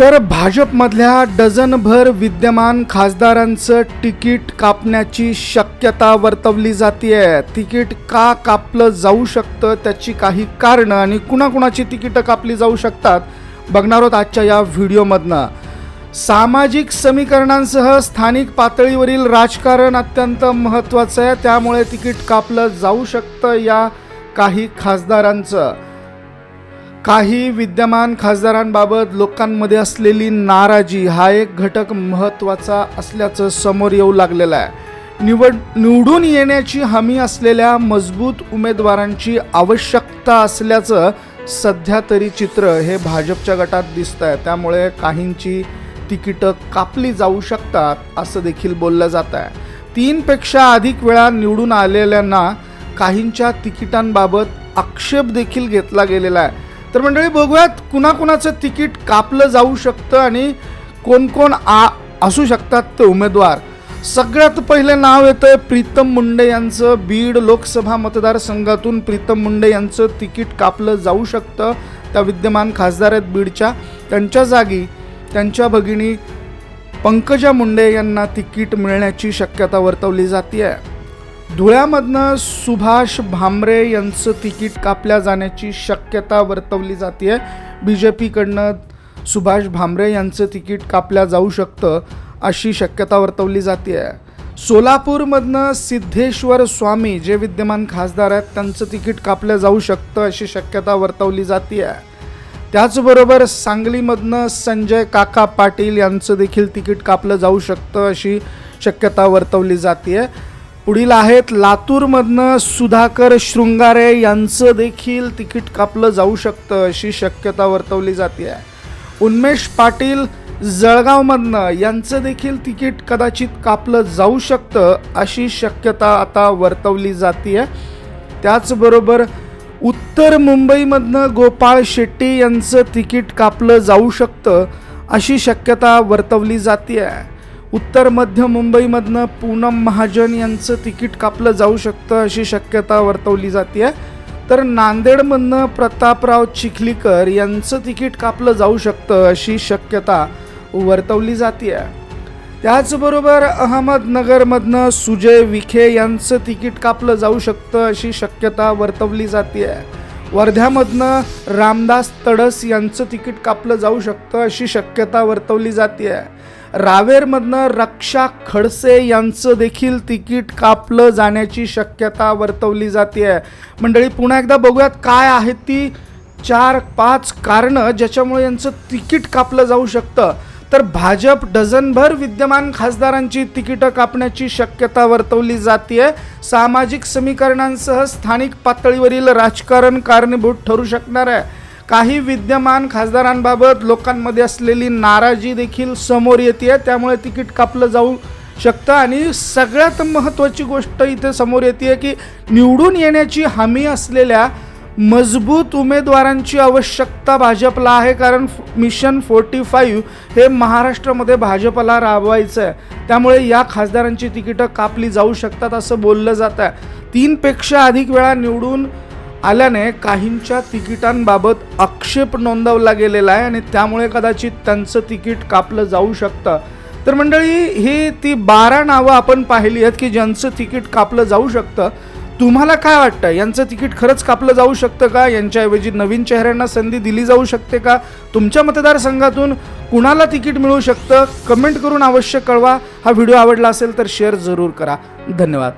तर भाजपमधल्या डझनभर विद्यमान खासदारांचं तिकीट कापण्याची शक्यता वर्तवली जाते तिकीट का कापलं जाऊ शकतं त्याची काही कारणं आणि कुणाकुणाची तिकीटं कापली जाऊ शकतात बघणार आहोत आजच्या या व्हिडिओमधनं. सामाजिक समीकरणांसह स्थानिक पातळीवरील राजकारण अत्यंत महत्त्वाचं आहे त्यामुळे तिकीट कापलं जाऊ शकतं या काही खासदारांचं. काही विद्यमान खासदारांबाबत लोकांमध्ये असलेली नाराजी हा एक घटक महत्त्वाचा असल्याचं समोर येऊ लागलेलं आहे. निवड निवडून येण्याची हमी असलेल्या मजबूत उमेदवारांची आवश्यकता असल्याचं सध्या तरी चित्र हे भाजपच्या गटात दिसतं आहे त्यामुळे काहींची तिकीटं कापली जाऊ शकतात असं देखील बोललं जात आहे तीनपेक्षा अधिक वेळा निवडून आलेल्यांना काहींच्या तिकिटांबाबत आक्षेप देखील घेतला गेलेला आहे. तर मंडळी बघूयात कुणाकुणाचं तिकीट कापलं जाऊ शकतं आणि कोण कोण आ असू शकतात ते उमेदवार. सगळ्यात पहिले नाव येतं प्रीतम मुंडे यांचं. बीड लोकसभा मतदारसंघातून प्रीतम मुंडे यांचं तिकीट कापलं जाऊ शकतं. त्या विद्यमान खासदार आहेत बीडच्या. त्यांच्या जागी त्यांच्या भगिनी पंकजा मुंडे यांना तिकीट मिळण्याची शक्यता वर्तवली जाते आहे धुळ्यामधनं सुभाष भामरे यांचं तिकीट कापल्या जाण्याची शक्यता वर्तवली जाते बी जे पीकडनं सुभाष भामरे यांचं तिकीट कापल्या जाऊ शकतं अशी शक्यता वर्तवली जाते सोलापूरमधनं सिद्धेश्वर स्वामी जे विद्यमान खासदार आहेत त्यांचं तिकीट कापलं जाऊ शकतं अशी शक्यता वर्तवली जाते त्याचबरोबर सांगलीमधनं संजय काका पाटील यांचं देखील तिकीट कापलं जाऊ शकतं अशी शक्यता वर्तवली जाते पुढील आहेत लातूरमधनं सुधाकर शृंगारे. यांचं देखील तिकीट कापलं जाऊ शकतं अशी शक्यता वर्तवली जाते. आहे उन्मेष पाटील जळगावमधनं यांचं देखील तिकीट कदाचित कापलं जाऊ शकतं अशी शक्यता आता वर्तवली जाते. आहे त्याचबरोबर उत्तर मुंबईमधनं गोपाळ शेट्टी यांचं तिकीट कापलं जाऊ शकतं अशी शक्यता वर्तवली जाते. आहे उत्तर मध्य मुंबईमधनं पूनम महाजन यांचं तिकीट कापलं जाऊ शकतं अशी शक्यता वर्तवली जाते तर नांदेडमधनं प्रतापराव चिखलीकर यांचं तिकीट कापलं जाऊ शकतं अशी शक्यता वर्तवली जाते त्याचबरोबर अहमदनगरमधनं सुजय विखे यांचं तिकीट कापलं जाऊ शकतं अशी शक्यता वर्तवली जाते वर्ध्यामधनं रामदास तडस यांचं तिकीट कापलं जाऊ शकतं अशी शक्यता वर्तवली जाते रावेरमधनं रक्षा खडसे यांचं देखील तिकीट कापलं जाण्याची शक्यता वर्तवली जाते मंडळी पुन्हा एकदा बघूयात काय आहेत ती चार पाच कारणं ज्याच्यामुळे यांचं तिकीट कापलं जाऊ शकतं. तर भाजप डझनभर विद्यमान खासदारांची तिकीटं कापण्याची शक्यता वर्तवली जाते सामाजिक समीकरणांसह स्थानिक पातळीवरील राजकारण कारणीभूत ठरू शकणार आहे. काही विद्यमान खासदारांबाबत लोकांमध्ये असलेली नाराजी देखील समोर येते त्यामुळे तिकीट कापलं जाऊ शकतं. आणि सगळ्यात महत्त्वाची गोष्ट इथे समोर येते की निवडून येण्याची हमी असलेल्या मजबूत उमेदवारांची आवश्यकता भाजपला आहे कारण मिशन फोर्टी फाईव्ह हे महाराष्ट्रामध्ये भाजपला राबवायचं आहे त्यामुळे या खासदारांची तिकीटं कापली जाऊ शकतात असं बोललं जात आहे तीनपेक्षा अधिक वेळा निवडून आल्याने काहींच्या तिकिटांबाबत आक्षेप नोंदवला गेलेला आहे आणि त्यामुळे कदाचित त्यांचं तिकीट कापलं जाऊ शकतं. तर मंडळी ही ती बारा नावं आपण पाहिली आहेत की ज्यांचं तिकीट कापलं जाऊ शकतं. तुम्हाला काय वाटतं? यांचं तिकीट खरंच कापलं जाऊ शकतं का? यांच्याऐवजी नवीन चेहऱ्यांना संधी दिली जाऊ शकते का? तुमच्या मतदारसंघातून कुणाला तिकीट मिळू शकतं? कमेंट करून अवश्य कळवा. हा व्हिडिओ आवडला असेल तर शेअर जरूर करा. धन्यवाद.